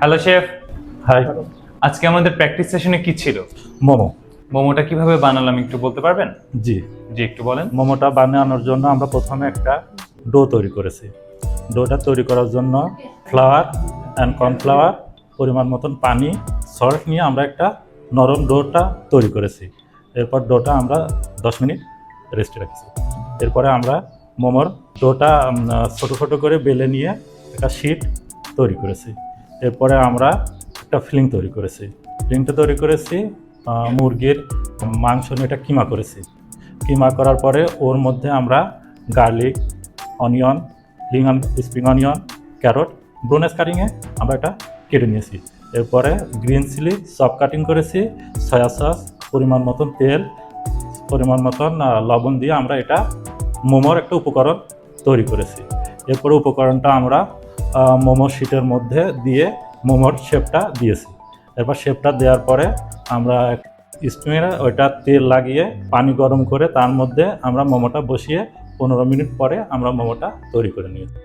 Hello chef high আজকে আমাদের practice সেশনে কি ছিল? মোমো। মোমোটা কীভাবে বানালাম একটু বলতে পারবেন? জি। জি একটু বলেন। মোমোটা বানানোর জন্য আমরা প্রথমে একটা ডো তৈরি করেছি। ডোটা তৈরি করার জন্য ফ্লাওয়ার অ্যান্ড কর্নফ্লাওয়ার পরিমাণ মতন পানি সল্ট নিয়ে আমরা একটা নরম ডোটা তৈরি করেছি। এরপর ডোটা আমরা দশ মিনিট রেস্টে রাখছি। এরপরে আমরা মোমোর ডোটা ছোটো ছোটো করে বেলে নিয়ে একটা শিট তৈরি করেছি। এরপরে আমরা একটা ফিলিং তৈরি করেছি। ফিলিংটা তৈরি করেছি মুরগির মাংস নিয়ে এটা কিমা করেছি। কিমা করার পরে ওর মধ্যে আমরা গার্লিক অনিয়ন লিং স্প্রিং অনিয়ন ক্যারট ব্রোনেস কাটিংয়ে আমরা এটা কেটে নিয়েছি। এরপরে গ্রিন চিলি সব কাটিং করেছি সয়া সস পরিমাণ মতন তেল, পরিমাণ মতন লবণ দিয়ে আমরা এটা মোমোর একটা উপকরণ তৈরি করেছি। এরপরে উপকরণটা আমরা মোমো শিটের মধ্যে দিয়ে মোমোর শেপটা দিয়েছি। এরপর শেপটা দেওয়ার পরে আমরা স্টিমের ওইটা তেল লাগিয়ে পানি গরম করে তার মধ্যে আমরা মোমোটা বসিয়ে পনেরো মিনিট পরে আমরা মোমোটা তৈরি করে নিয়েছি।